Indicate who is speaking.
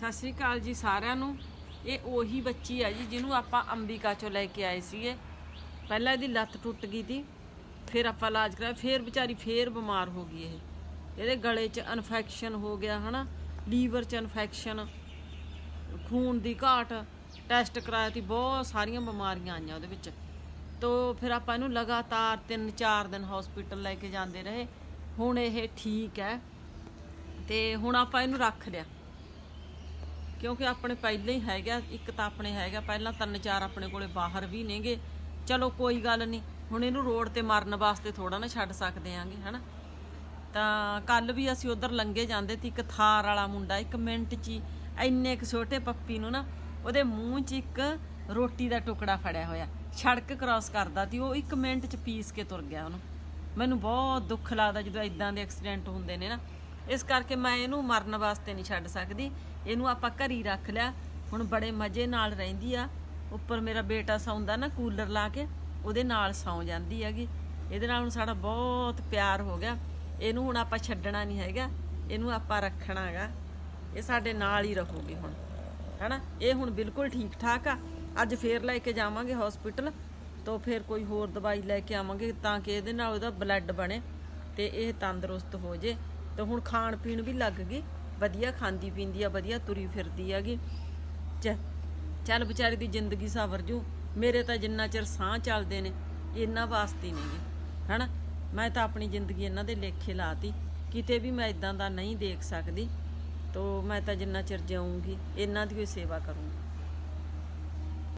Speaker 1: ਸਤਿ ਸ੍ਰੀ ਅਕਾਲ ਜੀ ਸਾਰਿਆਂ ਨੂੰ। ਇਹ ਉਹੀ ਬੱਚੀ ਹੈ ਜੀ ਜਿਹਨੂੰ ਆਪਾਂ ਅੰਬਿਕਾ ਚੋਂ ਲੈ ਕੇ ਆਏ ਸੀਗੇ। ਪਹਿਲਾਂ ਇਹਦੀ ਲੱਤ ਟੁੱਟ ਗਈ ਸੀ ਫਿਰ ਆਪਾਂ ਇਲਾਜ ਕਰਾਇਆ, ਫਿਰ ਵਿਚਾਰੀ ਫੇਰ ਬਿਮਾਰ ਹੋ ਗਈ ਇਹ। ਇਹਦੇ ਗਲੇ 'ਚ ਇਨਫੈਕਸ਼ਨ ਹੋ ਗਿਆ, ਹਨਾ? ਲੀਵਰ 'ਚ ਇਨਫੈਕਸ਼ਨ ਖੂਨ ਦੀ ਘਾਟ ਟੈਸਟ ਕਰਾਇਆ ਤੀ, ਬਹੁਤ ਸਾਰੀਆਂ ਬਿਮਾਰੀਆਂ ਆਈਆਂ ਉਹਦੇ ਵਿੱਚ। ਤੋ ਫਿਰ ਆਪਾਂ ਇਹਨੂੰ ਲਗਾਤਾਰ 3-4 ਦਿਨ ਹਸਪੀਟਲ ਲੈ ਕੇ ਜਾਂਦੇ ਰਹੇ। ਹੁਣ ਇਹ ਠੀਕ ਹੈ। ਤੇ ਹੁਣ ਆਪਾਂ ਇਹਨੂੰ ਰੱਖ ਲਿਆ। ਕਿਉਂਕਿ ਆਪਣੇ ਪਹਿਲਾਂ ਹੀ ਹੈਗਾ, ਇੱਕ ਤਾਂ ਆਪਣੇ ਹੈਗਾ, ਪਹਿਲਾਂ ਤਿੰਨ ਚਾਰ ਆਪਣੇ ਕੋਲੇ ਬਾਹਰ ਵੀ ਨੇਗੇ। ਚਲੋ ਕੋਈ ਗੱਲ ਨਹੀਂ, ਹੁਣ ਇਹਨੂੰ ਰੋਡ ਤੇ ਮਾਰਨ ਵਾਸਤੇ ਥੋੜਾ ਨਾ ਛੱਡ ਸਕਦੇ ਆਂਗੇ, ਹਨਾ? ਤਾਂ ਕੱਲ ਵੀ ਅਸੀਂ ਉਧਰ ਲੰਗੇ ਜਾਂਦੇ ਸੀ, ਇੱਕ ਥਾਰ ਵਾਲਾ ਮੁੰਡਾ, ਇੱਕ ਮਿੰਟ 'ਚ ਹੀ ਇੰਨੇ ਕੁ ਛੋਟੇ ਪੱਪੀ ਨੂੰ ਨਾ, ਉਹਦੇ ਮੂੰਹ 'ਚ ਇੱਕ ਰੋਟੀ ਦਾ ਟੁਕੜਾ ਫੜਿਆ ਹੋਇਆ। ਸੜਕ ਕ੍ਰਾਸ ਕਰਦਾ ਸੀ, ਉਹ ਇੱਕ ਮਿੰਟ 'ਚ ਪੀਸ ਕੇ ਤੁਰ ਗਿਆ ਉਹਨੂੰ। ਮੈਨੂੰ ਬਹੁਤ ਦੁੱਖ ਲੱਗਦਾ ਜਦੋਂ ਇਦਾਂ ਦੇ ਐਕਸੀਡੈਂਟ ਹੁੰਦੇ ਨੇ ਨਾ। ਇਸ ਕਰਕੇ ਮੈਂ ਇਹਨੂੰ ਮਰਨ ਵਾਸਤੇ ਨਹੀਂ ਛੱਡ ਸਕਦੀ। ਇਹਨੂੰ ਆਪਾਂ ਘਰੀ ਰੱਖ ਲਿਆ। ਹੁਣ ਬੜੇ ਮਜ਼ੇ ਨਾਲ ਰਹਿੰਦੀ ਆ। ਉੱਪਰ ਮੇਰਾ ਬੇਟਾ ਸੌਂਦਾ ਨਾ ਕੂਲਰ ਲਾ ਕੇ, ਉਹਦੇ ਨਾਲ ਸੌਂ ਜਾਂਦੀ ਹੈਗੀ। ਇਹਦੇ ਨਾਲ ਹੁਣ ਸਾਡਾ ਬਹੁਤ ਪਿਆਰ ਹੋ ਗਿਆ। ਇਹਨੂੰ ਹੁਣ ਆਪਾਂ ਛੱਡਣਾ ਨਹੀਂ ਹੈਗਾ। ਇਹਨੂੰ ਆਪਾਂ ਰੱਖਣਾ ਹੈਗਾ। ਇਹ ਸਾਡੇ ਨਾਲ ਹੀ ਰਹੂਗੀ ਹੁਣ। ਹੈਨਾ? ਇਹ ਹੁਣ ਬਿਲਕੁਲ ਠੀਕ ਠਾਕ ਆ। ਅੱਜ ਫੇਰ ਲੈ ਕੇ ਜਾਵਾਂਗੇ ਹਸਪੀਟਲ ਤੋਂ ਫਿਰ ਕੋਈ ਹੋਰ ਦਵਾਈ ਲੈ ਕੇ ਆਵਾਂਗੇ ਤਾਂ ਕਿ ਇਹਦੇ ਨਾਲ ਉਹਦਾ ਬਲੱਡ ਬਣੇ ਤੇ ਇਹ ਤੰਦਰੁਸਤ ਹੋ ਜੇ। ਤੇ ਹੁਣ ਖਾਣ ਪੀਣ ਵੀ ਲੱਗ ਗਈ। ਵਧੀਆ ਖਾਂਦੀ ਪੀਂਦੀ ਆ, ਵਧੀਆ ਤੁਰੀ ਫਿਰਦੀ ਹੈਗੀ। ਚੱਲ ਵਿਚਾਰੀ ਦੀ ਜ਼ਿੰਦਗੀ ਸਵਰ ਜੂ। ਮੇਰੇ ਤਾਂ ਜਿੰਨਾ ਚਿਰ ਸਾਹ ਚੱਲਦੇ ਨੇ ਇਹਨਾਂ ਵਾਸਤੇ ਹੀ ਨੇਗੇ ਹਨਾ? ਮੈਂ ਤਾਂ ਆਪਣੀ ਜ਼ਿੰਦਗੀ ਇਹਨਾਂ ਦੇ ਲੇਖੇ ਲਾਤੀ। ਕਿਤੇ ਵੀ ਮੈਂ ਇਦਾਂ ਦਾ ਨਹੀਂ ਦੇਖ ਸਕਦੀ। ਤੋ ਮੈਂ ਤਾਂ ਜਿੰਨਾ ਚਿਰ ਜਿਉਂਗੀ ਇਹਨਾਂ ਦੀ ਹੀ ਸੇਵਾ ਕਰੂੰਗੀ।